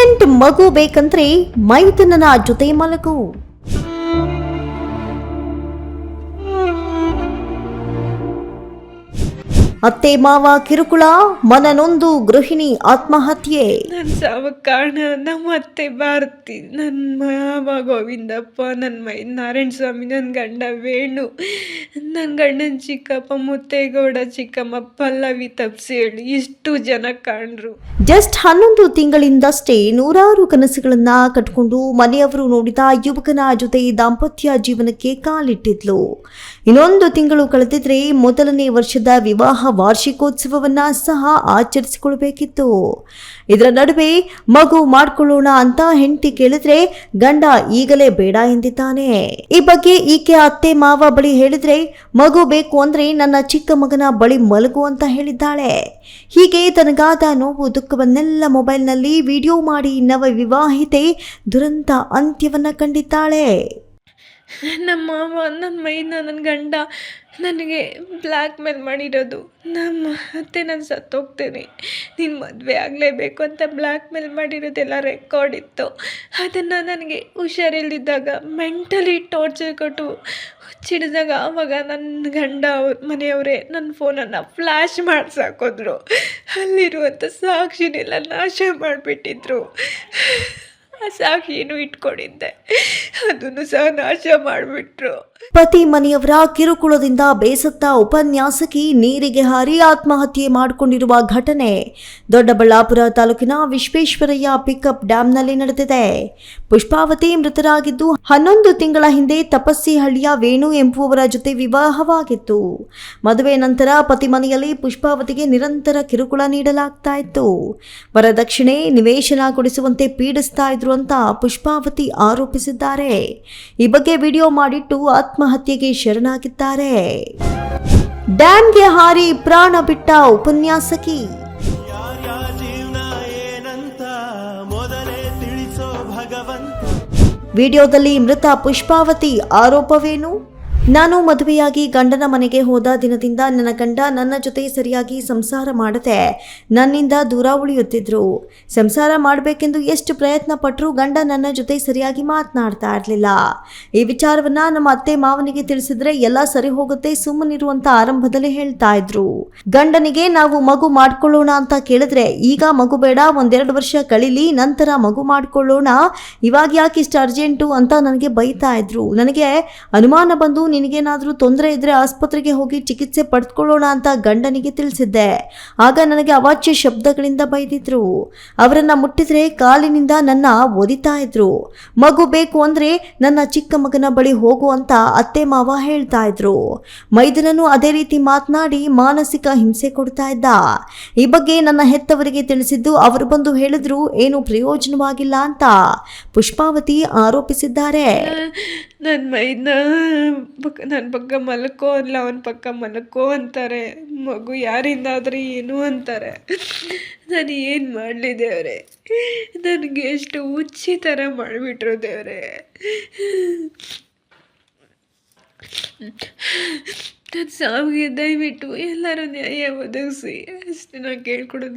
Pregnant ಮಗು ಬೇಕಂದ್ರೆ ಮೈದನನ ಜೊತೆ ಮಲಗು. ಅತ್ತೆ ಮಾವ ಕಿರುಕುಳ ಮನನೊಂದು ಗೃಹಿಣಿ ಆತ್ಮಹತ್ಯೆ. ನನ್ನ ಸಾವ ಕಾರಣ ನಮ್ಮ ಅತ್ತೆ ಭಾರತಿ ನನ್ನ ಮಾವ ಗೋವಿಂದಪ್ಪ ನನ್ನ ಮೈ ನಾರಾಯಣ ಸ್ವಾಮಿ ನನ್ನ ಗಂಡ ವೇಣು ನನ್ನ ಗಂಡನ ಚಿಕ್ಕಪ್ಪ ಮುತ್ತೇಗೌಡ ಚಿಕ್ಕಮ್ಮ ಪಲ್ಲವಿ ತಪ್ಸಿ ಹೇಳಿ ಇಷ್ಟು ಜನ ಕಾಣ್ರು. ಜಸ್ಟ್ ಹನ್ನೊಂದು ತಿಂಗಳಿಂದಷ್ಟೇ ನೂರಾರು ಕನಸುಗಳನ್ನ ಕಟ್ಕೊಂಡು ಮನೆಯವರು ನೋಡಿದ ಯುವಕನ ಜೊತೆ ದಾಂಪತ್ಯ ಜೀವನಕ್ಕೆ ಕಾಲಿಟ್ಟಿದ್ಲು. ಇನ್ನೊಂದು ತಿಂಗಳು ಕಳೆದಿದ್ರೆ ಮೊದಲನೇ ವರ್ಷದ ವಿವಾಹ ವಾರ್ಷಿಕೋತ್ಸವವನ್ನ ಸಹ ಆಚರಿಸಿಕೊಳ್ಬೇಕಿತ್ತು ಇದರ ನಡುವೆ ಮಗು ಮಾಡ್ಕೊಳ್ಳೋಣ ಅಂತ ಹೆಂಡತಿ ಕೇಳಿದ್ರೆ ಗಂಡ ಈಗಲೇ ಬೇಡ ಎಂದಿದ್ದಾನೆ. ಈ ಬಗ್ಗೆ ಈಕೆ ಅತ್ತೆ ಮಾವ ಬಳಿ ಹೇಳಿದ್ರೆ ಮಗು ಬೇಕು ಅಂದ್ರೆ ನನ್ನ ಚಿಕ್ಕ ಮಗನ ಬಳಿ ಮಲಗು ಅಂತ ಹೇಳಿದ್ದಾಳೆ. ಹೀಗೆ ತನಗಾದ ನೋವು ದುಃಖವನ್ನೆಲ್ಲ ಮೊಬೈಲ್ನಲ್ಲಿ ವಿಡಿಯೋ ಮಾಡಿ ನವ ವಿವಾಹಿತೆ ದುರಂತ ಅಂತ್ಯವನ್ನ ಕಂಡಿದ್ದಾಳೆ. ನಮ್ಮ ಮಾವ, ನನ್ನ ಮೈನ, ನನ್ನ ಗಂಡ ನನಗೆ ಬ್ಲ್ಯಾಕ್ ಮೇಲ್ ಮಾಡಿರೋದು. ನಮ್ಮ ಅತ್ತೆ ನಾನು ಸತ್ತೋಗ್ತೇನೆ ನೀನು ಮದುವೆ ಆಗಲೇಬೇಕು ಅಂತ ಬ್ಲ್ಯಾಕ್ ಮೇಲ್ ಮಾಡಿರೋದೆಲ್ಲ ರೆಕಾರ್ಡ್ ಇತ್ತು. ಅದನ್ನು ನನಗೆ ಹುಷಾರಿಲ್ದಿದ್ದಾಗ ಮೆಂಟಲಿ ಟಾರ್ಚರ್ ಕೊಟ್ಟು ಚಿಡಿದಾಗ ಆವಾಗ ನನ್ನ ಗಂಡ ಅವ್ರ ಮನೆಯವರೇ ನನ್ನ ಫೋನನ್ನು ಫ್ಲ್ಯಾಶ್ ಮಾಡ್ಸಾಕೋದ್ರು ಅಲ್ಲಿರುವಂಥ ಸಾಕ್ಷಿನೆಲ್ಲ ನಾಶ ಮಾಡಿಬಿಟ್ಟಿದ್ರು. ಸಾಕ್ಷಿನೂ ಇಟ್ಕೊಂಡಿದ್ದೆ. ಅದನ್ನು ಸಹ ನಾಶ ಮಾಡಿಬಿಟ್ರು. ಪತಿ ಮನೆಯವರ ಕಿರುಕುಳದಿಂದ ಬೇಸತ್ತ ಉಪನ್ಯಾಸಕಿ ನೀರಿಗೆ ಹಾರಿ ಆತ್ಮಹತ್ಯೆ ಮಾಡಿಕೊಂಡಿರುವ ಘಟನೆ ದೊಡ್ಡಬಳ್ಳಾಪುರ ತಾಲೂಕಿನ ವಿಶ್ವೇಶ್ವರಯ್ಯ ಪಿಕಪ್ ಡ್ಯಾಂನಲ್ಲಿ ನಡೆದಿದೆ. ಪುಷ್ಪಾವತಿ ಮೃತರಾಗಿದ್ದು ಹನ್ನೊಂದು ತಿಂಗಳ ಹಿಂದೆ ತಪಸ್ಸಿ ಹಳ್ಳಿಯ ವೇಣು ಎಂಬುವವರ ಜೊತೆ ವಿವಾಹವಾಗಿತ್ತು. ಮದುವೆ ನಂತರ ಪತಿ ಮನೆಯಲ್ಲಿ ಪುಷ್ಪಾವತಿಗೆ ನಿರಂತರ ಕಿರುಕುಳ ನೀಡಲಾಗ್ತಾ ಇತ್ತು. ವರದಕ್ಷಿಣೆ ನಿವೇಶನ ಕೊಡಿಸುವಂತೆ ಪೀಡಿಸ್ತಾ ಇದ್ರು ಅಂತ ಪುಷ್ಪಾವತಿ ಆರೋಪಿಸಿದ್ದಾರೆ. ಈ ಬಗ್ಗೆ ವಿಡಿಯೋ ಮಾಡಿಟ್ಟು ಆತ್ಮಹತ್ಯೆಗೆ ಶರಣಾಗಿದ್ದಾರೆ. ಡ್ಯಾನ್ಗೆ ಹಾರಿ ಪ್ರಾಣ ಬಿಟ್ಟ ಉಪನ್ಯಾಸಕಿ. ವಿಡಿಯೋದಲ್ಲಿ ಮೃತ ಪುಷ್ಪಾವತಿ ಆರೋಪವೇನು? ನಾನು ಮದುವೆಯಾಗಿ ಗಂಡನ ಮನೆಗೆ ಹೋದ ದಿನದಿಂದ ನನ್ನ ಗಂಡ ನನ್ನ ಜೊತೆ ಸರಿಯಾಗಿ ಸಂಸಾರ ಮಾಡದೆ ನನ್ನಿಂದ ದೂರ ಉಳಿಯುತ್ತಿದ್ರು. ಸಂಸಾರ ಮಾಡಬೇಕೆಂದು ಎಷ್ಟು ಪ್ರಯತ್ನ ಪಟ್ಟರೂ ಗಂಡ ನನ್ನ ಜೊತೆ ಸರಿಯಾಗಿ ಮಾತನಾಡ್ತಾ ಇರಲಿಲ್ಲ. ಈ ವಿಚಾರವನ್ನ ನಮ್ಮ ಅತ್ತೆ ಮಾವನಿಗೆ ತಿಳಿಸಿದ್ರೆ ಎಲ್ಲ ಸರಿ ಹೋಗುತ್ತೆ ಸುಮ್ಮನಿರುವಂತ ಆರಂಭದಲ್ಲಿ ಹೇಳ್ತಾ ಇದ್ರು. ಗಂಡನಿಗೆ ನಾವು ಮಗು ಮಾಡ್ಕೊಳ್ಳೋಣ ಅಂತ ಕೇಳಿದ್ರೆ ಈಗ ಮಗು ಬೇಡ, ಒಂದೆರಡು ವರ್ಷ ಕಳೀಲಿ, ನಂತರ ಮಗು ಮಾಡ್ಕೊಳ್ಳೋಣ, ಇವಾಗ ಯಾಕೆ ಇಷ್ಟು ಅರ್ಜೆಂಟು ಅಂತ ನನಗೆ ಬೈತಾ ಇದ್ರು. ನನಗೆ ಅನುಮಾನ ಬಂದು ನಿನಗೇನಾದರೂ ತೊಂದರೆ ಇದ್ದರೆ ಆಸ್ಪತ್ರೆಗೆ ಹೋಗಿ ಚಿಕಿತ್ಸೆ ಪಡೆದುಕೊಳ್ಳೋಣ ಅಂತ ಗಂಡನಿಗೆ ತಿಳಿಸಿದ್ದೆ. ಆಗ ನನಗೆ ಅವಾಚ್ಯ ಶಬ್ದಗಳಿಂದ ಬೈದಿದ್ರು. ಅವರನ್ನು ಮುಟ್ಟಿದ್ರೆ ಕಾಲಿನಿಂದ ನನ್ನ ಒದಿತಾ ಇದ್ರು. ಮಗು ಬೇಕು ಅಂದ್ರೆ ನನ್ನ ಚಿಕ್ಕ ಮಗನ ಬಳಿ ಹೋಗು ಅಂತ ಅತ್ತೆ ಮಾವ ಹೇಳ್ತಾ ಇದ್ರು. ಮೈದನನು ಅದೇ ರೀತಿ ಮಾತನಾಡಿ ಮಾನಸಿಕ ಹಿಂಸೆ ಕೊಡ್ತಾ ಇದ್ದ. ಈ ಬಗ್ಗೆ ನನ್ನ ಹೆತ್ತವರಿಗೆ ತಿಳಿಸಿದ್ದು ಅವರು ಬಂದು ಹೇಳಿದ್ರು, ಏನು ಪ್ರಯೋಜನವಾಗಿಲ್ಲ ಅಂತ. ಪುಷ್ಪಾವತಿ ಆರೋಪಿಸಿದ್ದಾರೆ. ನನ್ನ ಮೈನ ಪಕ್ಕ ನನ್ನ ಪಕ್ಕ ಮಲ್ಕೋ ಅಲ್ಲ, ಅವನ ಪಕ್ಕ ಮಲ್ಕೋ ಅಂತಾರೆ. ಮಗು ಯಾರಿಂದಾದ್ರೆ ಏನು ಅಂತಾರೆ. ನಾನು ಏನು ಮಾಡಲಿ ದೇವ್ರೆ? ನನಗೆ ಎಷ್ಟು ಹುಚ್ಚಿ ಥರ ಮಾಡಿಬಿಟ್ರು ದೇವ್ರೆ. ನನ್ನ ಸಾವಿಗೆ ದಯವಿಟ್ಟು ಎಲ್ಲರೂ ನ್ಯಾಯ ಒದಗಿಸಿ. ಅಷ್ಟೇ ಕೇಳ್ಕೊಡೋದು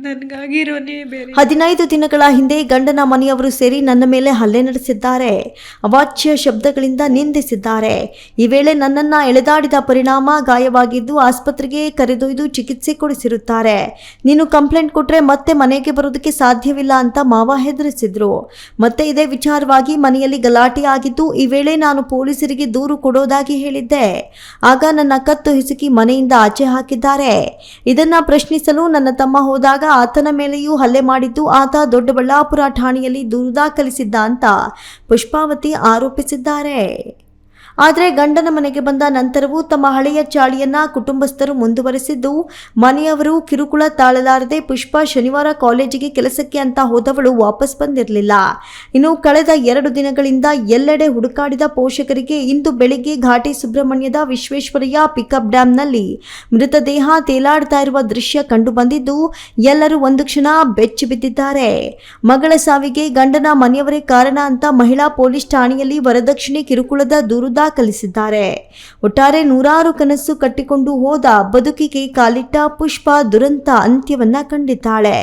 ಬೇರೆ. ಹದಿನೈದು ದಿನಗಳ ಹಿಂದೆ ಗಂಡನ ಮನೆಯವರು ಸೇರಿ ನನ್ನ ಮೇಲೆ ಹಲ್ಲೆ ನಡೆಸಿದ್ದಾರೆ. ಅವಾಚ್ಯ ಶಬ್ದಗಳಿಂದ ನಿಂದಿಸಿದ್ದಾರೆ. ಈ ವೇಳೆ ನನ್ನನ್ನು ಎಳೆದಾಡಿದ ಪರಿಣಾಮ ಗಾಯವಾಗಿದ್ದು ಆಸ್ಪತ್ರೆಗೆ ಕರೆದೊಯ್ದು ಚಿಕಿತ್ಸೆ ಕೊಡಿಸಿರುತ್ತಾರೆ. ನೀನು ಕಂಪ್ಲೇಂಟ್ ಕೊಟ್ಟರೆ ಮತ್ತೆ ಮನೆಗೆ ಬರೋದಕ್ಕೆ ಸಾಧ್ಯವಿಲ್ಲ ಅಂತ ಮಾವ ಹೆದರಿಸಿದ್ರು. ಮತ್ತೆ ಇದೇ ವಿಚಾರವಾಗಿ ಮನೆಯಲ್ಲಿ ಗಲಾಟೆ ಆಗಿದ್ದು ಈ ವೇಳೆ ನಾನು ಪೊಲೀಸರಿಗೆ ದೂರು ಕೊಡೋದಾಗಿ ಹೇಳಿದ್ದೆ. ಆಗ ನನ್ನ ಕತ್ತು ಹಿಸುಕಿ ಮನೆಯಿಂದ ಆಚೆ ಹಾಕಿದ್ದಾರೆ. ಇದನ್ನ ಪ್ರಶ್ನಿಸಲು ನನ್ನ ತಮ್ಮ ಹೋದಾಗ ಆತನ ಮೇಲೆಯೂ ಹಲ್ಲೆ ಮಾಡಿದ್ದು ಆತ ದೊಡ್ಡಬಳ್ಳಾಪುರ ಠಾಣೆಯಲ್ಲಿ ದೂರು ದಾಖಲಿಸಿದ್ದ ಅಂತ ಪುಷ್ಪಾವತಿ ಆರೋಪಿಸಿದ್ದಾರೆ. ಆದರೆ ಗಂಡನ ಮನೆಗೆ ಬಂದ ನಂತರವೂ ತಮ್ಮ ಹಳೆಯ ಚಾಳಿಯನ್ನ ಕುಟುಂಬಸ್ಥರು ಮುಂದುವರೆಸಿದ್ದು, ಮನೆಯವರು ಕಿರುಕುಳ ತಾಳಲಾರದೆ ಪುಷ್ಪ ಶನಿವಾರ ಕಾಲೇಜಿಗೆ ಕೆಲಸಕ್ಕೆ ಅಂತ ಹೋದವಳು ವಾಪಸ್ ಬಂದಿರಲಿಲ್ಲ. ಇನ್ನು ಕಳೆದ ಎರಡು ದಿನಗಳಿಂದ ಎಲ್ಲೆಡೆ ಹುಡುಕಾಡಿದ ಪೋಷಕರಿಗೆ ಇಂದು ಬೆಳಿಗ್ಗೆ ಘಾಟಿ ಸುಬ್ರಹ್ಮಣ್ಯದ ವಿಶ್ವೇಶ್ವರಯ್ಯ ಪಿಕಪ್ ಡ್ಯಾಂನಲ್ಲಿ ಮೃತದೇಹ ತೇಲಾಡ್ತಾ ಇರುವ ದೃಶ್ಯ ಕಂಡುಬಂದಿದ್ದು ಎಲ್ಲರೂ ಒಂದು ಕ್ಷಣ ಬೆಚ್ಚಿ ಬಿದ್ದಿದ್ದಾರೆ. ಮಗಳ ಸಾವಿಗೆ ಗಂಡನ ಮನೆಯವರೇ ಕಾರಣ ಅಂತ ಮಹಿಳಾ ಪೊಲೀಸ್ ಠಾಣೆಯಲ್ಲಿ ವರದಕ್ಷಿಣೆ ಕಿರುಕುಳದ ದೂರು ದಾಖಲಿಸಿದ್ದಾರೆ. ಒಟ್ಟಾರೆ ನೂರಾರು ಕನಸು ಕಟ್ಟಿಕೊಂಡು ಹೋದ ಬದುಕಿಗೆ ಕಾಲಿಟ್ಟ ಪುಷ್ಪ ದುರಂತ ಅಂತ್ಯವನ್ನ ಕಂಡಿದ್ದಾಳೆ.